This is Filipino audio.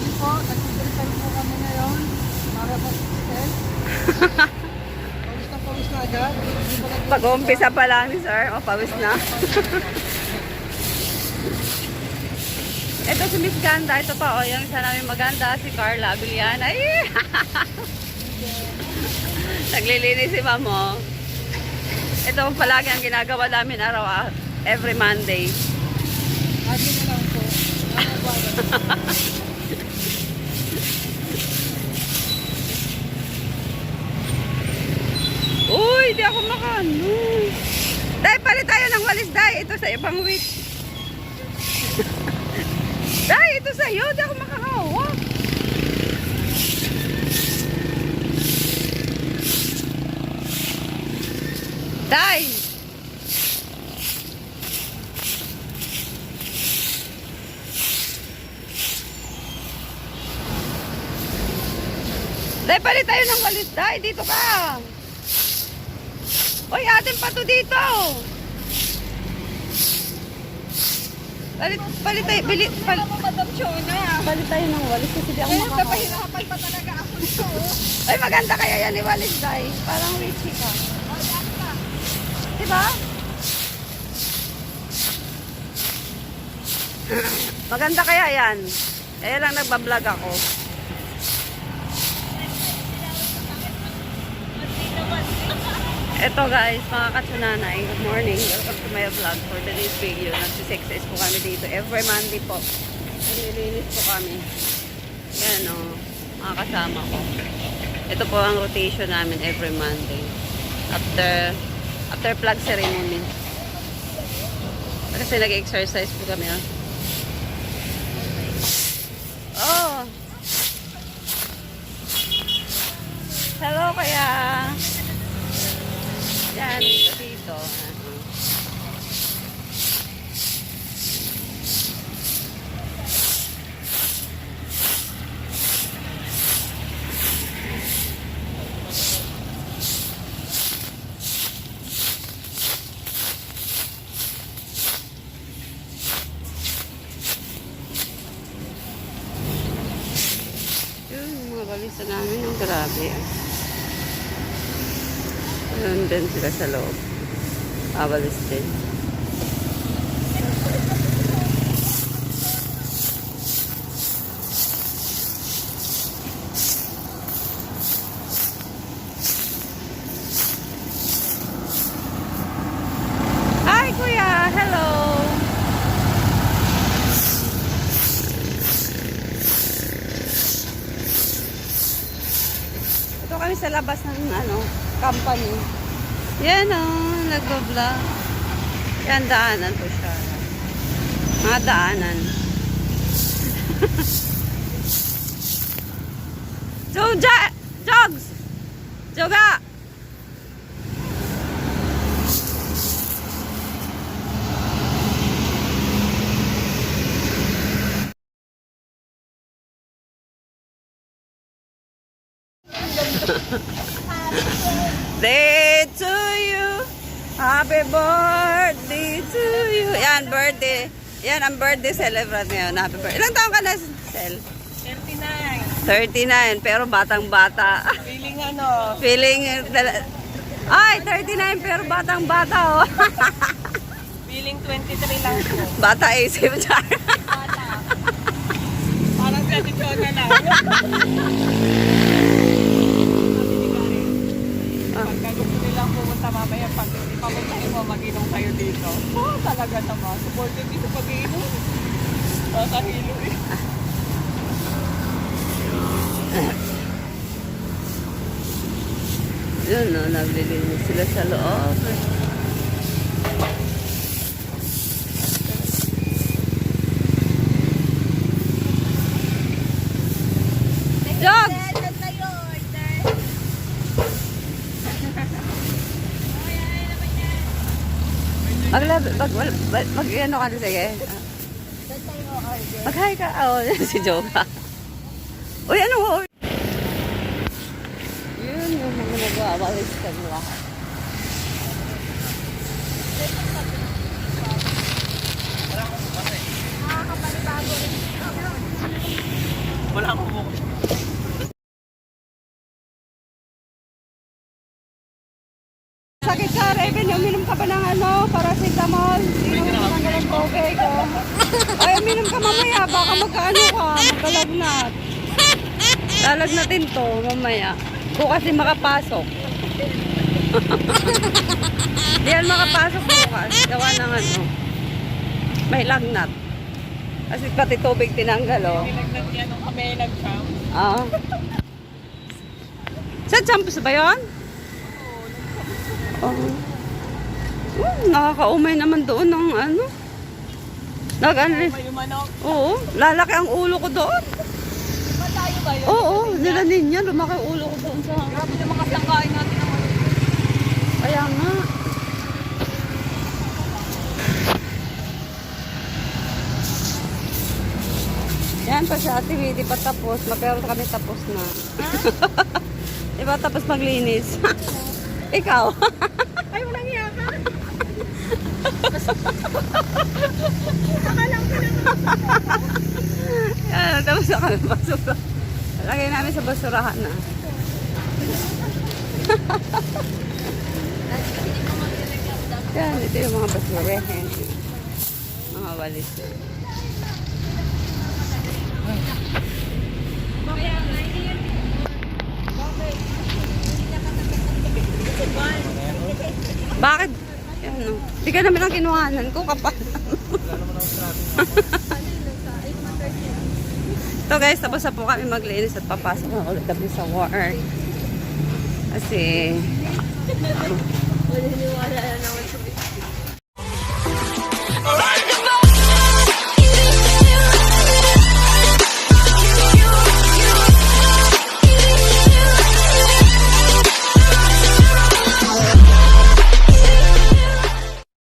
bali po, nagsisilipay po kami ngayon. Para hotel. Pawis na pawis na agad. Pag-umpisa pa lang ni sir, o pawis na. ito si Miss Ganda, ito pa, o, yung isa namin maganda, si Carla Abilian. Ay! Naglilinis si Mamo. Ito palagi ang ginagawa namin araw, every Monday. Lagi na lang po. Uy, di ako makano. Dahil palit tayo ng walis, Day. Ito sa ibang week. Day, ito sa iyo. Di ako makahawak. Day! Day, palit tayo ng walis, Day. Dito ka. Uy, atin pa to dito. Palit, palit tayo, bili, palit, palit tayo ng walis kasi di ako Eh, makakawala. napahirapan pa talaga ako nito. Ay, maganda kaya yan ni walis, Day. Parang witchy ka. Diba? Maganda kaya yan. Kaya lang nagbablog ako. Eto guys, mga katsunanay, good morning. Welcome to my vlog for today's video. Nagsisex po kami dito. Every Monday po. Nililinis po kami. Yan o, mga kasama ko. Ito po ang rotation namin every Monday. After, after flag ceremony. Kasi nag-exercise po kami. Oh. oh. Hello kaya. Yan, dito dito. Ano. Yun, balisa namin. Ang grabe. din sila sa loob. Awalis din. Hi, Kuya! Hello! Ito kami sa labas ng ano, company. Yan oh, nag-vlog. Yan, daanan po siya. Mga daanan. so, ja Jogs! Joga! Day to you. Happy birthday to you. Yan, birthday. Yan, ang birthday celebrate ngayon. Happy birthday. Ilang taon ka na, Sel? 39. 39, pero batang-bata. Feeling ano, Feeling, ay, 39, pero batang-bata, oh. feeling 23 lang po. Bata isip, char. Bata. Parang si Ate Chona lang. Pagka gusto nilang pumunta mamaya, pag hindi pa mo, mag-inom kayo dito. Oo, talaga naman. Supported dito pag-inom. Nakahilo eh. Yun, no, naglilinis sila sa loob. Jogs! mag, mag, mag, mag ano ka na, sige. Mag-hi ka. Oo, oh, si Joka. Uy, ano mo? Yun yung mga nagwawalis ka nila. Wala akong bukas. Sakit ka, Raven. Uminom ka ba ng ano? Paracetamol? Inom ka ng tubig, oh. Ay, uminom ka mamaya, baka magkaano ka, magkalagnat. Lalagnatin to mamaya. Bukas din makapasok. Di yan makapasok bukas. Gawa ng ano. May lagnat. Kasi pati tubig tinanggal, oh. Nilagnan niya nung kami nag-champ. Ah. Sa Champs ba yun? Oh. Oh, nakakaumay naman doon ng ano. Nag ano manok. Oo, lalaki ang ulo ko doon. Malayo ba yun? Oo, nila niya, lumaki ang ulo ko doon sa... Grabe naman kasi ang kain natin ng. Kaya nga. Yan pa siya, ate, hindi pa tapos. Pero kami tapos na. Di ba tapos maglinis? Ikaw? Ay, walang iya ka. Yan, tapos na kami basura. Lagay namin sa basurahan na. Yan, ito yung mga basura. Mga walis. Bakit? Yan, Di ka naman ang kinuhanan ko kapal. So guys, tapos na po kami maglinis at papasok na ulit kami sa work. Kasi, Maniniwala na naman